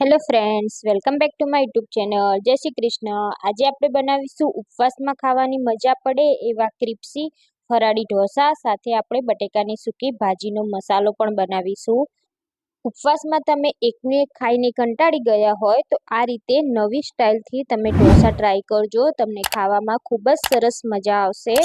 Hello friends welcome back to my YouTube channel Jai Shri Krishna. આજે આપણે બનાવીશું ઉપવાસમાં ખાવાની મજા પડે એવા ક્રિપ્સી ફરાળી ઢોસા, સાથે આપણે બટેકાની સૂકી ભાજીનો મસાલો પણ બનાવીશું. ઉપવાસમાં તમે એકને ખાઈને કંટાળી ગયા હોય તો આ રીતે નવી સ્ટાઇલથી તમે ઢોસા ટ્રાય કરજો. તમને ખાવામાં ખૂબ જ સરસ મજા આવશે.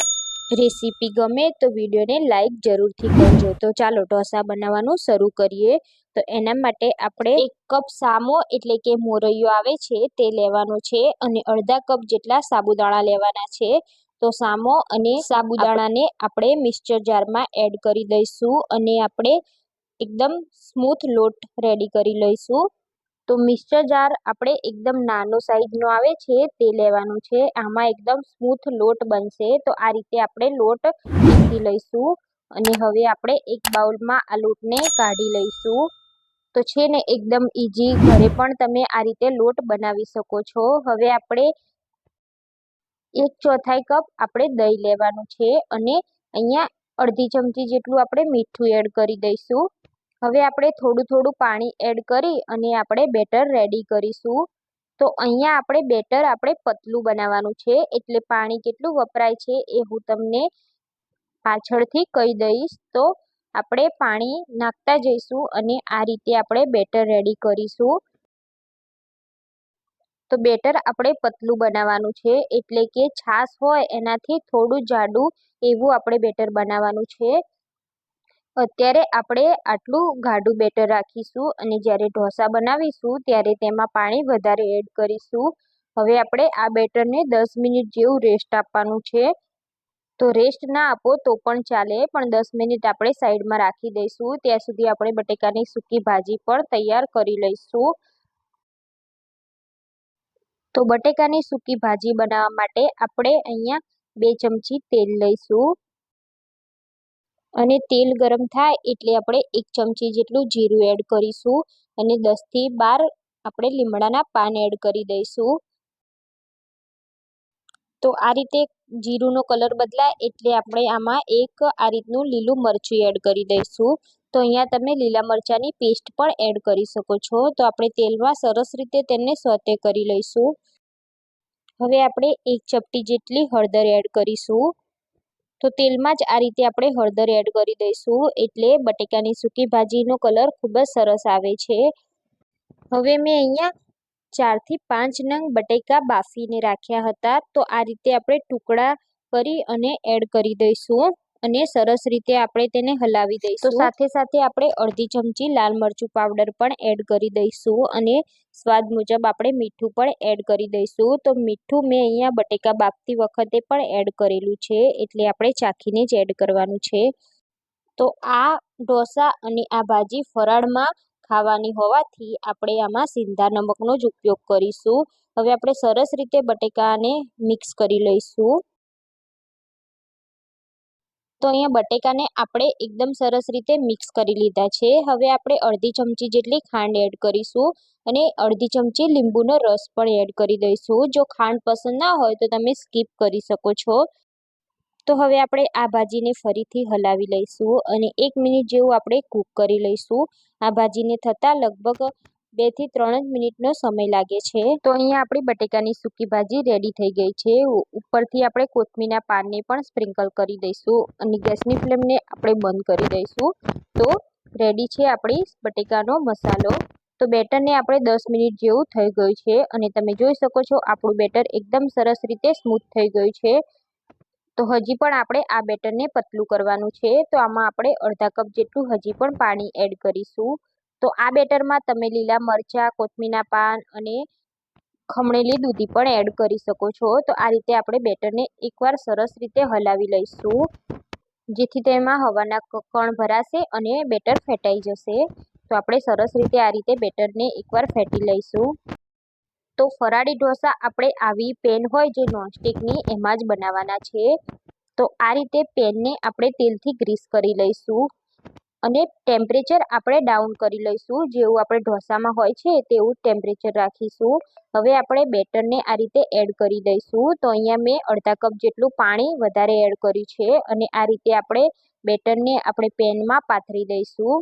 રેસીપી ગમે તો વિડીયોને લાઇક જરૂરથી કરજો. તો ચાલો ઢોસા બનાવવાનું શરૂ કરીએ. તો એના માટે આપણે એક કપ સામો એટલે કે મોરૈયો આવે છે તે લેવાનો છે અને અડધા કપ જેટલા સાબુદાણા લેવાના છે. તો સામો અને સાબુદાણાને આપણે મિક્સચર જારમાં એડ કરી દઈશું અને આપણે એકદમ સ્મૂથ લોટ રેડી કરી લઈશું. તો મિક્સર જાર આપણે એકદમ નાનો સાઈઝનો આવે છે, તે લેવાનું છે. આમાં એકદમ સ્મૂથ લોટ બનશે. તો આ રીતે આપણે લોટ મૂકી લઈશું. અને હવે આપણે એક બાઉલમાં આ લોટને કાઢી લઈશું. તો છે ને, એકદમ ઇઝી ઘરે પણ તમે આ રીતે લોટ બનાવી શકો છો. હવે આપણે એક ચોથાઈ કપ આપણે દહીં લેવાનું છે. અને અહીંયા અડધી ચમચી જેટલું આપણે મીઠું એડ કરી દઈશું. હવે આપણે થોડું થોડું પાણી એડ કરી અને આપણે બેટર રેડી કરીશું. તો અહીંયા આપણે બેટર આપણે પતલું બનાવવાનું છે, એટલે પાણી કેટલું વપરાય છે એ હું તમને પાછળથી કહી દઈશ. તો આપણે પાણી નાખતા જઈશું અને આ રીતે આપણે બેટર રેડી કરીશું. તો બેટર આપણે પતલું બનાવવાનું છે, એટલે કે છાશ હોય એનાથી થોડું જાડું એવું આપણે બેટર બનાવવાનું છે. અત્યારે આપણે આટલું ગાઢું બેટર રાખીશું અને જ્યારે ઢોસા બનાવીશું ત્યારે તેમાં પાણી વધારે એડ કરીશું. હવે આપણે આ બેટરને દસ મિનિટ જેવું રેસ્ટ આપવાનું છે. તો રેસ્ટ ના આપો તો પણ ચાલે, પણ દસ મિનિટ આપણે સાઈડમાં રાખી દઈશું. ત્યાં સુધી આપણે બટેકાની સૂકી ભાજી પણ તૈયાર કરી લઈશું. તો બટેકાની સૂકી ભાજી બનાવવા માટે આપણે અહીંયા બે ચમચી તેલ લઈશું. અને તેલ ગરમ થાય એટલે આપણે એક ચમચી જેટલું જીરું એડ કરીશું અને દસથી બાર આપણે લીમડાના પાન એડ કરી દઈશું. તો આ રીતે જીરુંનો કલર બદલાય એટલે આપણે આમાં એક આ રીતનું લીલું મરચું એડ કરી દઈશું. તો અહીંયા તમે લીલા મરચાંની પેસ્ટ પણ એડ કરી શકો છો. તો આપણે તેલમાં સરસ રીતે તેને સોતે કરી લઈશું. હવે આપણે એક ચપટી જેટલી હળદર એડ કરીશું. તો તેલમાં જ આ રીતે આપણે હળદર એડ કરી દઈશું. એટલે બટેકાની સૂકી ભાજીનો કલર ખૂબ જ સરસ આવે છે. હવે મેં અહીંયા ચારથી પાંચ નંગ બટેકા બાફીને રાખ્યા હતા. તો આ રીતે આપણે ટુકડા કરી અને એડ કરી દઈશું. અને સરસ રીતે આપણે તેને હલાવી દઈશું. સાથે સાથે આપણે અડધી ચમચી લાલ મરચું પાવડર પણ એડ કરી દઈશું અને સ્વાદ મુજબ આપણે મીઠું પણ એડ કરી દઈશું. તો મીઠું મેં અહીંયા બટેકા બાફતી વખતે પણ એડ કરેલું છે એટલે આપણે ચાખીને જ એડ કરવાનું છે. તો આ ઢોસા અને આ ભાજી ફરાળમાં ખાવાની હોવાથી આપણે આમાં સિંધા નમકનો જ ઉપયોગ કરીશું. હવે આપણે સરસ રીતે બટેકાને મિક્સ કરી લઈશું. તો અહીંયા બટેકાને આપણે એકદમ સરસ રીતે મિક્સ કરી લીધા છે. હવે આપણે અડધી ચમચી જેટલી ખાંડ એડ કરીશું અને અડધી ચમચી લીંબુનો રસ પણ એડ કરી દઈશું. જો ખાંડ પસંદ ના હોય તો તમે સ્કીપ કરી શકો છો. તો હવે આપણે આ ભાજીને ફરીથી હલાવી લઈશું અને એક મિનિટ જેવું આપણે કૂક કરી લઈશું. આ ભાજીને થતાં લગભગ બેથી ત્રણ જ મિનિટનો સમય લાગે છે. તો અહીંયા આપણી બટેકાની સૂકી ભાજી રેડી થઈ ગઈ છે. ઉપરથી આપણે કોથમીના પાનને પણ સ્પ્રિંકલ કરી દઈશું અને ગેસની ફ્લેમને આપણે બંધ કરી દઈશું. તો રેડી છે આપણી બટેકાનો મસાલો. તો બેટરને આપણે દસ મિનિટ જેવું થઈ ગયું છે અને તમે જોઈ શકો છો આપણું બેટર એકદમ સરસ રીતે સ્મૂથ થઈ ગયું છે. તો હજી પણ આપણે આ બેટરને પતલું કરવાનું છે. તો આમાં આપણે અડધા કપ જેટલું હજી પણ પાણી એડ કરીશું. તો આ બેટરમાં તમે લીલા મરચાં કોથમીના પાન અને ખમણેલી દૂધી પણ એડ કરી શકો છો. તો આ રીતે આપણે બેટરને એકવાર સરસ રીતે હલાવી લઈશું, જેથી તેમાં હવાના કણ ભરાશે અને બેટર ફેટાઈ જશે. તો આપણે સરસ રીતે આ રીતે બેટરને એકવાર ફેટી લઈશું. તો ફરાળી ઢોસા આપણે આવી પેન હોય જે નોનસ્ટિકની એમાં જ બનાવવાના છે. તો આ રીતે પેનને આપણે તેલથી ગ્રીસ કરી લઈશું. અને ટેમ્પરેચર આપણે ડાઉન કરી લઈશું. જેવું આપણે ઢોસામાં હોય છે, તેવું ટેમ્પરેચર રાખીશું. હવે આપણે બેટરને આ રીતે એડ કરી દઈશું. તો અહીંયા મેં અડધા કપ જેટલું પાણી વધારે એડ કર્યું છે. અને આ રીતે આપણે બેટરને આપણે પેનમાં પાથરી દઈશું.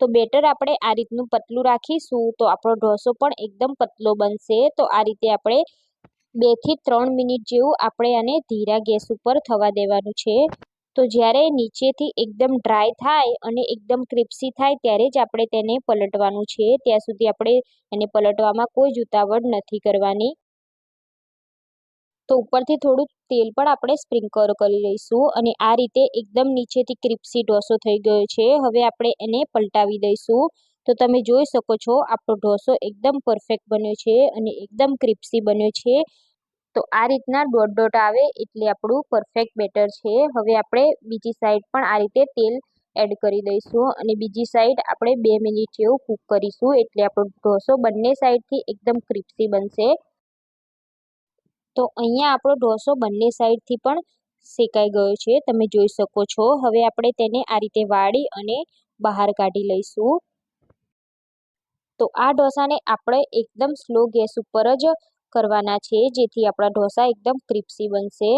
તો બેટર આપણે આ રીતનું પતલું રાખીશું. તો આપણો ઢોસો પણ એકદમ પતલો બનશે. તો આ રીતે આપણે બેથી ત્રણ મિનિટ જેવું આપણે આને ધીરા ગેસ ઉપર થવા દેવાનું છે. તો જ્યારે નીચેથી એકદમ ડ્રાય થાય અને એકદમ ક્રિપ્સી થાય ત્યારે જ આપણે તેને પલટવાનું છે. ત્યાં સુધી આપણે એને પલટવામાં કોઈ જ ઉતાવળ નથી કરવાની. તો ઉપરથી થોડું તેલ પણ આપણે સ્પ્રિંકલ કરી લઈશું અને આ રીતે એકદમ નીચેથી ક્રિપ્સી ઢોસો થઈ ગયો છે. હવે આપણે એને પલટાવી દઈશું. તો તમે જોઈ શકો છો આપણો ઢોસો એકદમ પરફેક્ટ બન્યો છે અને એકદમ ક્રિપ્સી બન્યો છે. તો આ રીતના ડોટ ડોટ આવે એટલે આપણું પરફેક્ટ બેટર છે. હવે આપણે બીજી સાઈડ પણ આ રીતે તેલ એડ કરી દઈશું અને બીજી સાઈડ આપણે બે મિનિટ જેવું કૂક કરીશું એટલે આપણો ઢોસો બંને સાઈડથી એકદમ ક્રિપ્સી બનશે. તો અહીંયા આપણો ઢોસો બંને સાઈડથી પણ શેકાઈ ગયો છે. તમે જોઈ શકો છો. હવે આપણે તેને આ રીતે વાળી અને બહાર કાઢી લઈશું. તો આ ઢોસાને આપણે એકદમ સ્લો ગેસ ઉપર જ કરવાના છે. જેથી આપણા ઢોસા એકદમ ક્રિપ્સી બનશે.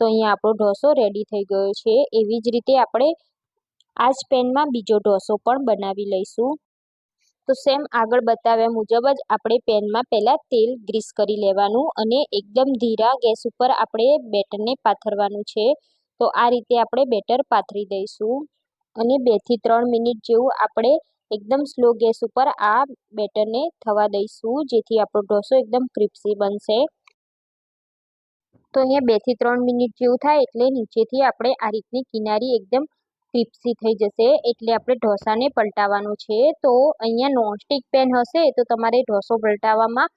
તો અહીંયા આપણો ઢોસો રેડી થઈ ગયો છે. એવી જ રીતે આપણે આ જ પેનમાં બીજો ઢોસો પણ બનાવી લઈશું. તો સેમ આગળ બતાવ્યા મુજબ જ આપણે પેનમાં પહેલાં તેલ ગ્રીસ કરી લેવાનું અને એકદમ ધીરા ગેસ ઉપર આપણે બેટરને પાથરવાનું છે. તો આ રીતે આપણે બેટર પાથરી દઈશું. અને બેથી ત્રણ મિનિટ જેવું આપણે એકદમ સ્લો ગેસ ઉપર આ બેટરને થવા દઈશું, જેથી આપણો ઢોસો એકદમ ક્રિપ્સી બનશે. તો અહીંયા બેથી ત્રણ મિનિટ જેવું થાય, એટલે નીચેથી આપણે આ રીતની કિનારી એકદમ ક્રિપ્સી થઈ જશે, એટલે આપણે ઢોસાને પલટાવવાનું છે. તો અહીંયા નોનસ્ટિક પેન હશે, તો તમારે ઢોસો પલટાવવામાં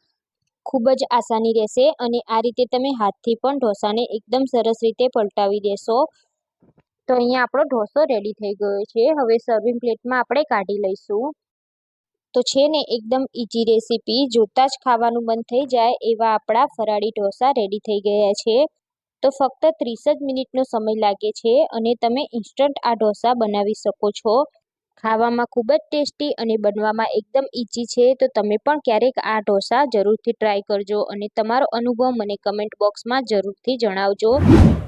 ખૂબ જ આસાની રહેશે, અને આ રીતે તમે હાથથી પણ ઢોસાને એકદમ સરસ રીતે પલટાવી દેશો. તો અહીંયા આપણો ઢોસો રેડી થઈ ગયો છે. હવે સર્વિંગ પ્લેટમાં આપણે કાઢી લઈશું. તો છે ને, એકદમ ઇઝી રેસીપી જોતાં જ ખાવાનું મન થઈ જાય એવા આપણા ફરાળી ઢોસા રેડી થઈ ગયા છે. તો ફક્ત ત્રીસ જ મિનિટનો સમય લાગે છે અને તમે ઇન્સ્ટન્ટ આ ઢોસા બનાવી શકો છો. ખાવામાં ખૂબ જ ટેસ્ટી અને બનવામાં એકદમ ઈચી છે, તો તમે પણ ક્યારેક આ ઢોસા જરૂરથી ટ્રાય કરજો અને તમારો અનુભવ મને કમેન્ટ બોક્સમાં જરૂરથી જણાવજો.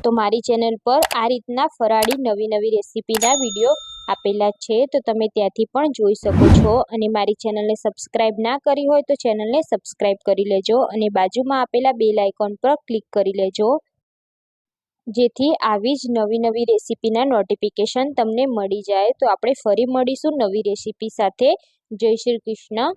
તો મારી ચેનલ પર આ રીતના ફરાળી નવી નવી રેસીપીના વીડિયો આપેલા છે, તો તમે ત્યાંથી પણ જોઈ શકો છો. અને મારી ચેનલને સબસ્ક્રાઈબ ના કરી હોય તો ચેનલને સબસ્ક્રાઈબ કરી લેજો અને બાજુમાં આપેલા બેલ આઇકોન પર ક્લિક કરી લેજો. જેથી આવી જ નવી નવી રેસીપીના નોટિફિકેશન તમને મળી જાય. તો આપણે ફરી મળીશું નવી રેસીપી સાથે. જય શ્રી કૃષ્ણ.